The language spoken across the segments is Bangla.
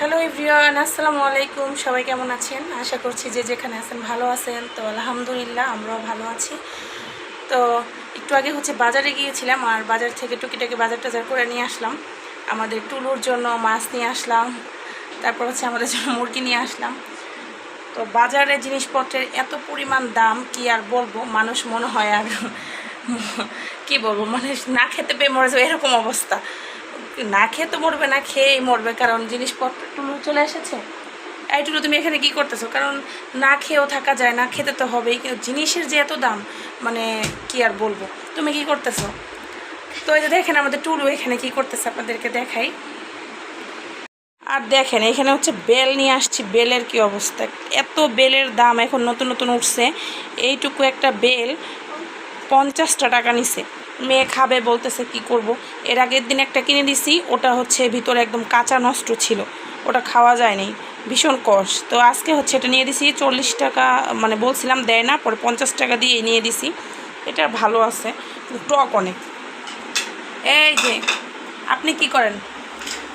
হ্যালো এভরিওয়ান আসসালামু আলাইকুম সবাই কেমন আছেন? আশা করছি যে যেখানে আছেন ভালো আছেন। তো আলহামদুলিল্লাহ, আমরাও ভালো আছি। তো একটু আগে হচ্ছে বাজারে গিয়েছিলাম আর বাজার থেকে টুকিটাকি বাজার টাজার করে নিয়ে আসলাম। আমাদের টুলুর জন্য মাছ নিয়ে আসলাম। তারপর হচ্ছে আমাদের জন্য মুরগি নিয়ে আসলাম। তো বাজারে জিনিসপত্রের এত পরিমাণ দাম, কি আর বলব? মানুষ মনে হয় আর কি বলব? মানে না খেতে পেয়ে মরে যাবে, এরকম অবস্থা। না খেয়ে তো মরবে, না খেয়েই মরবে, কারণ জিনিসপত্র টুলু চলে এসেছে। এই টুলু তুমি এখানে কি করতেছো? কারণ না খেয়েও থাকা যায়, না খেতে তো হবেই, কিন্তু জিনিসের যে এত দাম মানে কি আর বলব? তুমি কি করতেছো? তো এই যে দেখেন আমাদের টুলু এখানে কি করতেছে, আপনাদেরকে দেখাই। আর দেখেন, এখানে হচ্ছে বেল নিয়ে আসছি, বেলের কি অবস্থা? এত বেলের দাম এখন নতুন নতুন উঠছে। এইটুকু একটা বেল পঞ্চাশটা টাকা নিছে। মেয়ে খাবে বলতেছে, কি করব? এর আগের দিন একটা কিনে দিছি, ওটা হচ্ছে ভিতরে একদম কাঁচা নষ্ট ছিল, ওটা খাওয়া যায়নি, ভীষণ কষ। তো আজকে হচ্ছে এটা নিয়ে দিছি, চল্লিশ টাকা মানে বলছিলাম দেয় না, পরে পঞ্চাশ টাকা দিয়ে নিয়ে দিছি, এটা ভালো আছে টক অনেক। এই যে, আপনি কি করেন?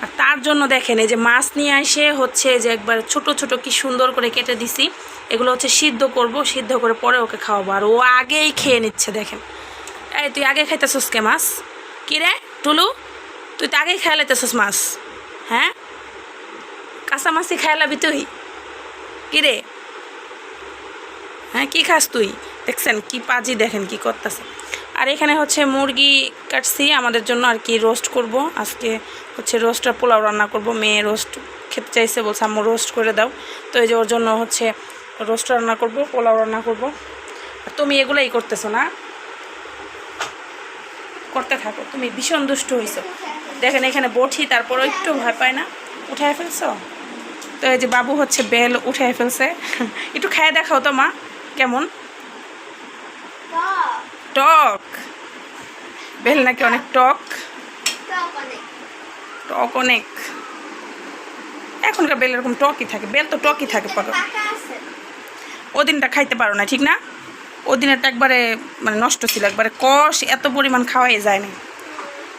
আর তার জন্য দেখেন, এই যে মাছ নিয়ে আসে হচ্ছে যে একবার ছোট ছোট কি সুন্দর করে কেটে দিছি, এগুলো হচ্ছে সিদ্ধ করব, সিদ্ধ করে পরে ওকে খাওয়াবো। আর ও আগেই খেয়ে নিচ্ছে, দেখেন। এই তুই আগে খাইতেছস কে মাছ? কি রে, টুলু? তুই তো আগেই খেয়ে লাইতেছস মাছ হ্যাঁ? কাঁচা মাছই খেয়ালাবি তুই। কি রে? হ্যাঁ কি খাস তুই? দেখছেন, কি পাজি দেখেন, কি করতেছে। আর এখানে হচ্ছে মুরগি কাটছি, আমাদের জন্য আর কি রোস্ট করব। আজকে হচ্ছে রোস্ট আর পোলাও রান্না করব। মেয়ে রোস্ট খেতে চাইছে, বলছে, আম্মু, রোস্ট করে দাও। তো এই যে ওর জন্য হচ্ছে রোস্ট রান্না করব, পোলাও রান্না করব। তুমি এগুলোই করতেছো না? করতে থাকো তুমি ভীষণ দুষ্ট হইছো। দেখেন এখানে বঠি তারপরও একটু ভয় পায় না। উঠায় ফেলছো? তো এই যে বাবু হচ্ছে বেল উঠায় ফেলছে। একটু খেয়ে দেখাও তো মা কেমন? টক। বেল নাকি অনেক টক? টক অনেক। এখনকার বেল এরকম টকই থাকে বেল তো টকই থাকে পারো ওদিনটা খাইতে পারো না ঠিক না? ওদিনেরটা একবারে মানে নষ্ট ছিল একবারে কষ এত পরিমাণ খাওয়াই যায় না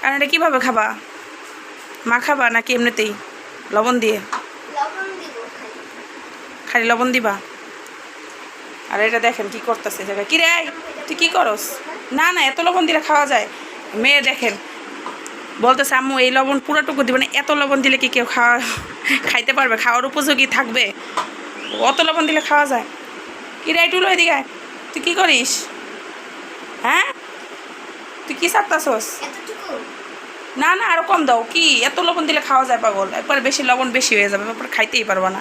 কারণ এটা কীভাবে খাবা? মা খাবা নাকি এমনিতেই? লবণ দিয়ে? খালি লবণ দিবা? আর এটা দেখেন কি করতেছে জায়গায়। কি রে তুই কি করস? না না এত লবণ দিলে খাওয়া যায়। মেয়ে দেখেন বলতেছে আম্মু এই লবণ পুরোটুকু দিবে না এত লবণ দিলে কি কেউ খাওয়া খাইতে পারবে? খাওয়ার উপযোগী থাকবে? অত লবণ দিলে খাওয়া যায়। কি রে টুলো এদিকে। তুই কি করিস? হ্যাঁ? তুই কি সারতাছস না না আরও কম দাও। কি? এত লবণ দিলে খাওয়া যায় পাগল? একবার বেশি লবণ বেশি হয়ে যাবে তারপর খাইতেই পারব না।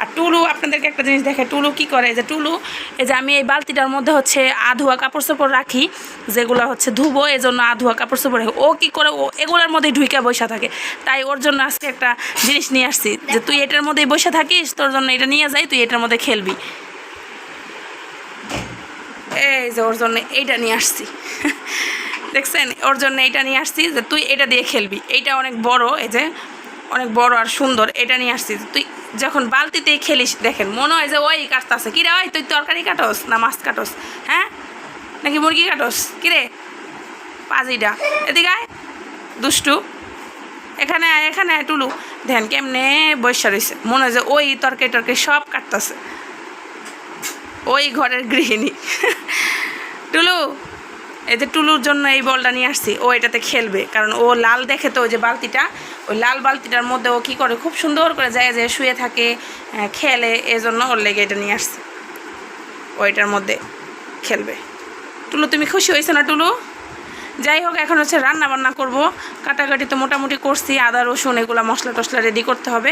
আর টুলু আপনাদেরকে একটা জিনিস দেখে টুলু কি করে? যে টুলু এই যে আমি এই বালতিটার মধ্যে হচ্ছে আধুয়া কাপড় চোপড় রাখি যেগুলো হচ্ছে ধুবো এই জন্য আধুয়া কাপড় চোপড় রাখি। ও কি করে? ও এগুলোর মধ্যেই ঢুইকা বসে থাকে। তাই ওর জন্য আজকে একটা জিনিস নিয়ে আসছি যে তুই এটার মধ্যেই বসে থাকিস তোর জন্য এটা নিয়ে যাই তুই এটার মধ্যে খেলবি। এই যে ওর জন্য এইটা নিয়ে আসছি। দেখছেন? ওর জন্য এইটা নিয়ে আসছি যে তুই এটা দিয়ে খেলবি। এইটা অনেক বড়, এই যে অনেক বড় আর সুন্দর, এটা নিয়ে আসছি। তুই যখন বালতিতে খেলিস, দেখেন, মনে হয় যে ওই কাটতাছে। কিরে ওই, তুই তরকারি কাটোস না মাছ কাটোস? হ্যাঁ? নাকি মুরগি কাটোস? কিরে পাজিটা। এদিকে আয়। দুষ্টু। এখানে আয়, এখানে টুলু। ধ্যান কেমনে বৈশা রয়েছে মনে হয় যে ওই তরকারি টরকারি সব কাটতাছে। ওই ঘরের গৃহিণী। টুলু, এই যে টুলুর জন্য এই বলটা নিয়ে আসছি, ও এটাতে খেলবে। কারণ ও লাল দেখে তো ওই যে বালতিটা, ওই লাল বালতিটার মধ্যে ও কী করে, খুব সুন্দর করে যায় যে শুয়ে থাকে খেলে এই জন্য ওর লেগে এটা নিয়ে আসছে। ও এটার মধ্যে খেলবে। টুলু, তুমি খুশি হয়েছো না টুলু? যাই হোক, এখন হচ্ছে রান্না বান্না করব। কাটাকাটি তো মোটামুটি করছি, আদা, রসুন, এগুলো মশলা টশলা রেডি করতে হবে।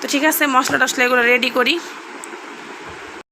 তো ঠিক আছে মশলা টশলা এগুলো রেডি করি।